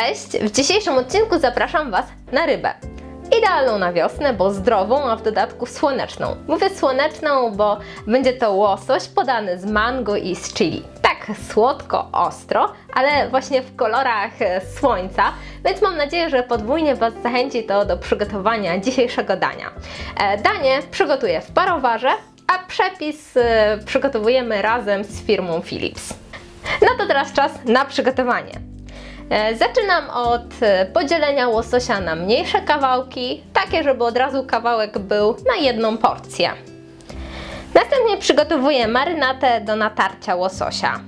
Cześć! W dzisiejszym odcinku zapraszam Was na rybę. Idealną na wiosnę, bo zdrową, a w dodatku słoneczną. Mówię słoneczną, bo będzie to łosoś podany z mango i z chili. Tak słodko, ostro, ale właśnie w kolorach e, słońca, więc mam nadzieję, że podwójnie Was zachęci to do przygotowania dzisiejszego dania. E, Danie przygotuję w parowarze, a przepis e, przygotowujemy razem z firmą Philips. No to teraz czas na przygotowanie. E, Zaczynam od e, podzielenia łososia na mniejsze kawałki, takie żeby od razu kawałek był na jedną porcję. Następnie przygotowuję marynatę do natarcia łososia.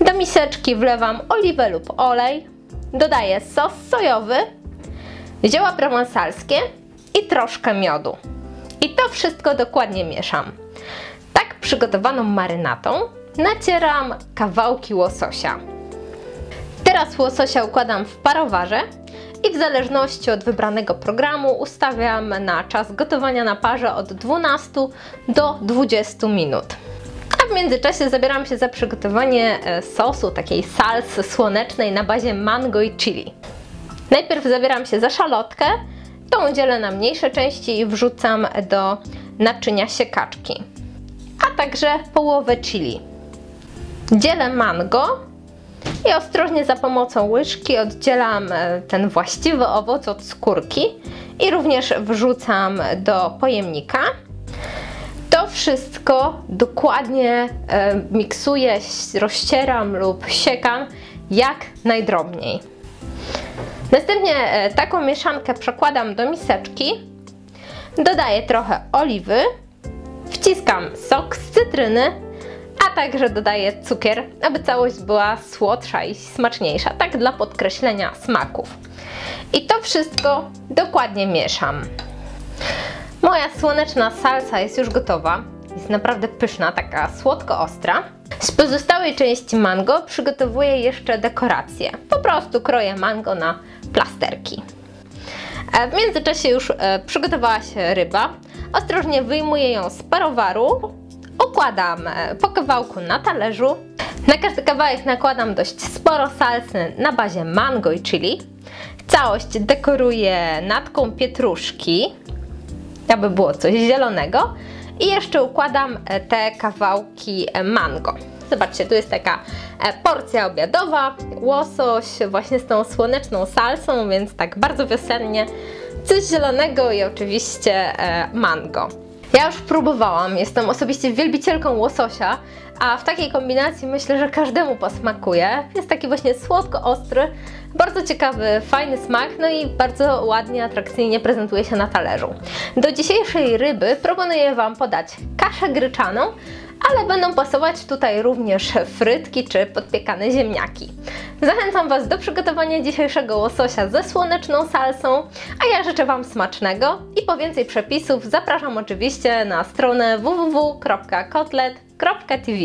Do miseczki wlewam oliwę lub olej, dodaję sos sojowy, zioła prowansalskie i troszkę miodu. I to wszystko dokładnie mieszam. Tak przygotowaną marynatą nacieram kawałki łososia. Teraz łososia układam w parowarze i w zależności od wybranego programu ustawiam na czas gotowania na parze od 12 do 20 minut. A w międzyczasie zabieram się za przygotowanie e, sosu, takiej salsy słonecznej na bazie mango i chili. Najpierw zabieram się za szalotkę, tą dzielę na mniejsze części i wrzucam do naczynia siekaczki, a także połowę chili. Dzielę mango i ostrożnie za pomocą łyżki oddzielam e, ten właściwy owoc od skórki i również wrzucam do pojemnika. To wszystko dokładnie e, miksuję, rozcieram lub siekam jak najdrobniej. Następnie e, taką mieszankę przekładam do miseczki, dodaję trochę oliwy, wciskam sok z cytryny także dodaję cukier, aby całość była słodsza i smaczniejsza, tak dla podkreślenia smaków. I to wszystko dokładnie mieszam. Moja słoneczna salsa jest już gotowa. Jest naprawdę pyszna, taka słodko-ostra. Z pozostałej części mango przygotowuję jeszcze dekorację. Po prostu kroję mango na plasterki. E, w międzyczasie już e, przygotowała się ryba. Ostrożnie wyjmuję ją z parowaru układam e, po kawałku na talerzu. Na każdy kawałek nakładam dość sporo salsy na bazie mango i chili. Całość dekoruję natką pietruszki, aby było coś zielonego. I jeszcze układam e, te kawałki e, mango. Zobaczcie, tu jest taka porcja obiadowa, łosoś właśnie z tą słoneczną salsą, więc tak bardzo wiosennie. Coś zielonego i oczywiście mango. Ja już próbowałam, jestem osobiście wielbicielką łososia, a w takiej kombinacji myślę, że każdemu posmakuje. Jest taki właśnie słodko-ostry, bardzo ciekawy, fajny smak, no i bardzo ładnie, atrakcyjnie prezentuje się na talerzu. Do dzisiejszej ryby proponuję Wam podać kaszę gryczaną, ale będą pasować tutaj również frytki czy podpiekane ziemniaki. Zachęcam Was do przygotowania dzisiejszego łososia ze słoneczną salsą, a ja życzę Wam smacznego i po więcej przepisów zapraszam oczywiście na stronę www.kotlet.tv.